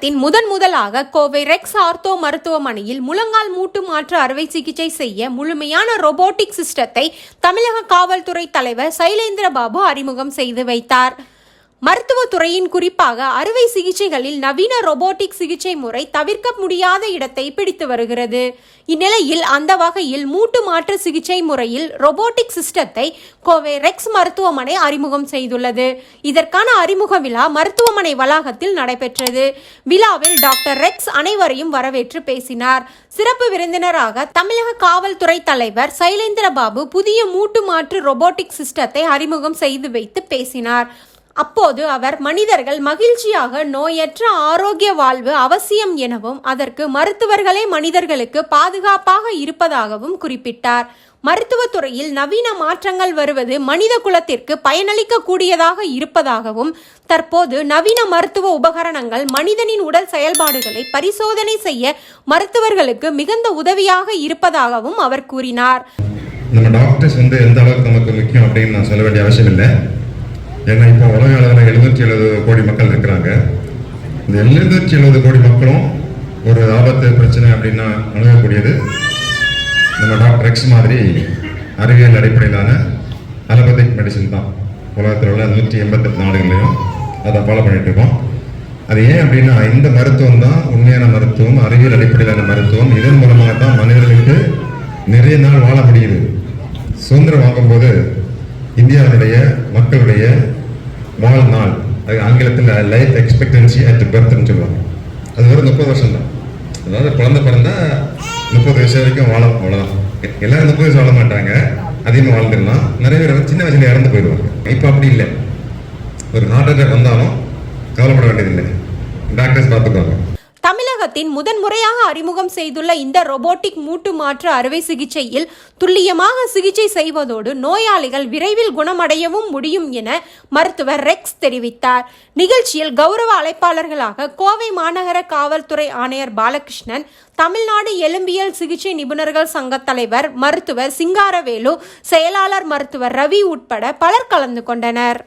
தமிழகத்தின் முதன் முதலாக கோவை ரெக்ஸ் ஆர்த்தோ மருத்துவமனையில் முழங்கால் மூட்டு மாற்று அறுவை சிகிச்சை செய்ய முழுமையான ரோபோட்டிக் சிஸ்டத்தை தமிழக காவல்துறை தலைவர் சைலேந்திர பாபு அறிமுகம் செய்து வைத்தார். மருத்துவத்துறையின் குறிப்பாக அறுவை சிகிச்சைகளில் நவீன ரோபோட்டிக் சிகிச்சை முறை தவிர்க்க முடியாத இடத்தை பிடித்து வருகிறது. இந்நிலையில் அந்த வகையில் மூட்டு மாற்று சிகிச்சை முறையில் ரோபோட்டிக் சிஸ்டத்தை கோவை ரெக்ஸ் மருத்துவமனை அறிமுகம் செய்துள்ளது. இதற்கான அறிமுக விழா மருத்துவமனை வளாகத்தில் நடைபெற்றது. விழாவில் டாக்டர் ரெக்ஸ் அனைவரையும் வரவேற்று பேசினார். சிறப்பு விருந்தினராக தமிழக காவல்துறை தலைவர் சைலேந்திரபாபு புதிய மூட்டு மாற்று ரோபோட்டிக் சிஸ்டத்தை அறிமுகம் செய்து வைத்து பேசினார். அப்போது அவர் மனிதர்கள் மகிழ்ச்சியாக நோயற்ற ஆரோக்கிய வாழ்வு அவசியம் எனவும் அதற்கு மருத்துவர்களே மனிதர்களுக்கு பாதுகாப்பாக இருப்பதாகவும் குறிப்பிட்டார். மருத்துவத்துறையில் நவீன மாற்றங்கள் வருவது மனித குலத்திற்கு பயனளிக்கக்கூடியதாக இருப்பதாகவும் தற்போது நவீன மருத்துவ உபகரணங்கள் மனிதனின் உடல் செயல்பாடுகளை பரிசோதனை செய்ய மருத்துவர்களுக்கு மிகுந்த உதவியாக இருப்பதாகவும் அவர் கூறினார். நம்ம டாக்டர்ஸ் வந்து எந்த அளவுக்கு நமக்கு முக்கியம் அப்படின்னு நான் சொல்ல வேண்டிய அவசியம் இல்லை. ஏன்னா இப்போ உலக அளவில் எழுநூற்றி எழுபது கோடி மக்கள் இருக்கிறாங்க. இந்த எழுநூற்றி எழுபது கோடி மக்களும் ஒரு ஆபத்து பிரச்சனை அப்படின்னா அணுகக்கூடியது. நம்ம டாக்டர் எக்ஸ் மாதிரி அறிவியல் அடிப்படையிலான அலோபதிக் மெடிசன் தான். உலகத்தில் உள்ள நூற்றி எண்பத்தெட்டு நாடுகள்லையும் அதை ஃபாலோ பண்ணிகிட்டு இருக்கோம். அது ஏன் அப்படின்னா இந்த மருத்துவம் தான் உண்மையான மருத்துவம் அறிவியல் அடிப்படையிலான மருத்துவம். இதன் மூலமாக தான் மனிதர்களுக்கு நிறைய நாள் வாழ முடியுது. சுதந்திரம் வாங்கும்போது இந்தியாவுடைய மக்களுடைய வாழ்நாள் அது ஆங்கிலத்தில் லைஃப் எக்ஸ்பெக்டன்சி அட் பர்த்னு சொல்லுவாங்க. அது வெறும் முப்பது வருஷம் தான் அதாவது குழந்தை பிறந்தா முப்பது வயசு வரைக்கும் வாழ அவ்வளோதான் எல்லாரும் முப்பது வயசு வாழ மாட்டாங்க. அதிகமாக வாழ்ந்துடலாம். நிறைய பேர் சின்ன வயசுல இறந்து போயிடுவாங்க. இப்போ அப்படி இல்லை. ஒரு ஹார்ட் அட்டாக் வந்தாலும் கவலைப்பட வேண்டியதில்லை. டாக்டர்ஸ் பார்த்துக்குவாங்க தமிழகத்தின் முதன்முறையாக அறிமுகம் செய்துள்ள இந்த ரோபோட்டிக் மூட்டு மாற்று அறுவை சிகிச்சையில் துல்லியமாக சிகிச்சை செய்வதோடு நோயாளிகள் விரைவில் குணமடையவும் முடியும் என மருத்துவர் ரெக்ஸ் தெரிவித்தார். நிகழ்ச்சியில் கௌரவ அழைப்பாளர்களாக கோவை மாநகர காவல்துறை ஆணையர் பாலகிருஷ்ணன் தமிழ்நாடு எலும்பியல் சிகிச்சை நிபுணர்கள் சங்க தலைவர் மருத்துவர் சிங்காரவேலு செயலாளர் மருத்துவர் ரவி உட்பட பலர் கலந்து கொண்டனர்.